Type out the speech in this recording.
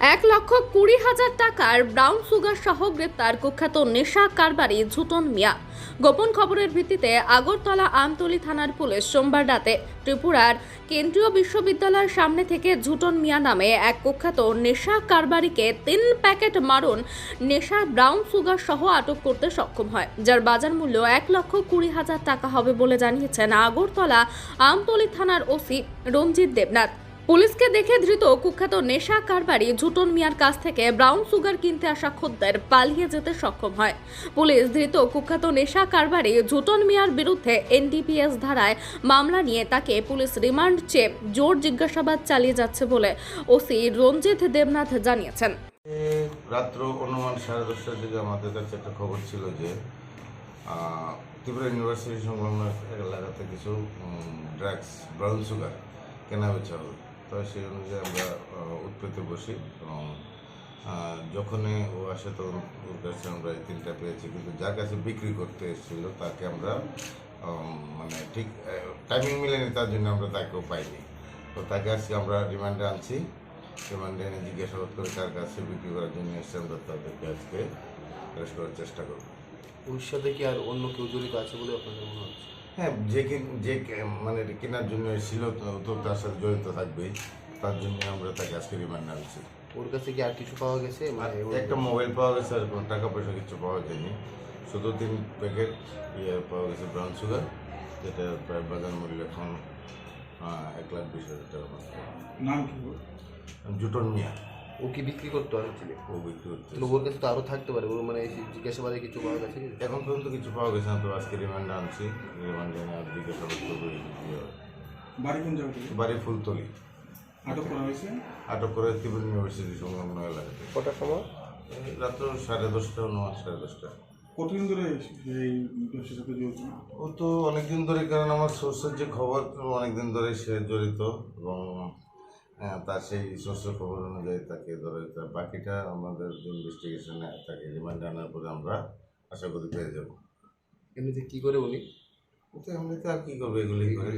এক লক্ষ কুড়ি হাজার টাকার ব্রাউন সুগার সহ গ্রেপ্তার কুখ্যাত নেশা কারবারি ঝুটন মিয়া। গোপন খবরের ভিত্তিতে আগরতলা আমতলী থানার পুলিশ সোমবার রাতে ত্রিপুরার কেন্দ্রীয় বিশ্ববিদ্যালয়ের সামনে থেকে ঝুটন মিয়া নামে এক কুখ্যাত নেশা কারবারিকে তিন প্যাকেট মারণ নেশার ব্রাউন সুগার সহ আটক করতে সক্ষম হয়, যার বাজার মূল্য এক লক্ষ কুড়ি হাজার টাকা হবে বলে জানিয়েছেন আগরতলা আমতলী থানার ওসি রঞ্জিত দেবনাথ। পুলিশকে দেখে ধৃত কুখ্যাত নেশা কারবারি ঝুটন মিয়ার কাছ থেকে ব্রাউন সুগার কিনতে আসা খদ্দের পালিয়ে যেতে সক্ষম হয়। পুলিশ ধৃত কুখ্যাত নেশা কারবারি ঝুটন মিয়ার বিরুদ্ধে এনডিপিএস ধারায় মামলা নিয়ে তাকে পুলিশ রিমান্ড চেয়ে জোর জিজ্ঞাসাবাদ চালিয়ে যাচ্ছে বলে ওসি রঞ্জিত দেবনাথ জানিয়েছেন। রাত্র অনুমান সাড়ে দশটার দিকে আমাদের কাছে একটা খবর ছিল যে ত্রিপুরা ইউনিভার্সিটি সংলগ্ন এলাকাতে কিছু ড্রাগস ব্রাউন সুগার কেনা বেচা তো সেই অনুযায়ী আমরা উৎপেতে বসি এবং যখনই ও আসে তখন ওর কাছে আমরা এই তিনটা পেয়েছি। কিন্তু যার কাছে বিক্রি করতে এসেছিল তাকে আমরা মানে ঠিক টাইমিং মিলেনি, তার জন্য আমরা তাকেও পাইনি। তো তাকে আজকে আমরা রিমান্ডে আনছি। রিমান্ডে এনে জিজ্ঞাসাবাদ করে তার কাছে বিক্রি করার জন্য এসে আমরা তাদেরকে আজকে অ্যারেস্ট করার চেষ্টা করব। সাথে কি আর অন্য কেউ জড়িত আছে বলে আপনাদের মনে হচ্ছে? হ্যাঁ যে কিন- যে মানে কেনার জন্য এসেছিল তো- তো তার সাথে জড়িত থাকবেই তার জন্য আমরা তাকে আজকে রিমান্ডে আনছি ওর কাছে কি আর কিছু পাওয়া গেছে? মানে একটা মোবাইল পাওয়া গেছে আর কোনো টাকা পয়সা কিছু পাওয়া যায়নি। শুধু তিন প্যাকেট ইয়ে পাওয়া গেছে ব্রাউন সুগার যেটা প্রায় বাজার মূল্য এখন এক লাখ বিশ হাজার টাকা নাম কি? জুটন মিয়া। ও কি বিক্রি করতে আসছিল ও বিক্রি করতে তাহলে ওর কাছে তো আরও থাকতে পারে ওর মানে এই জিজ্ঞাসাবাদে কিছু পাওয়া গেছে এখন পর্যন্ত কিছু পাওয়া গেছে না তো আজকে রিমান্ডে আনছি। রিমান্ডে এনে আর জিজ্ঞাসাবাদ করব বাড়ি কোন জায়গা বাড়ি ফুলতলি। আটক করা হয়েছে? আটক করে ত্রিপুরা ইউনিভার্সিটি সংলগ্ন এলাকাতে। কটার সময়? রাত্র সাড়ে দশটা অনুমান সাড়ে দশটা। কতদিন ধরে এই ব্যবসার সাথে জড়িত? ও তো অনেকদিন ধরে কারণ আমার সোর্সের যে খবর অনেকদিন ধরে সে জড়িত এবং তার সেই সোর্সের খবর অনুযায়ী তাকে ধরে তা বাকিটা আমাদের ইনভেস্টিগেশনে তাকে রিমান্ড আনার পরে আমরা আশা করি পেয়ে যাব। এমনিতে কী করে উনি? এমনিতে আর কী করবে এগুলি করে।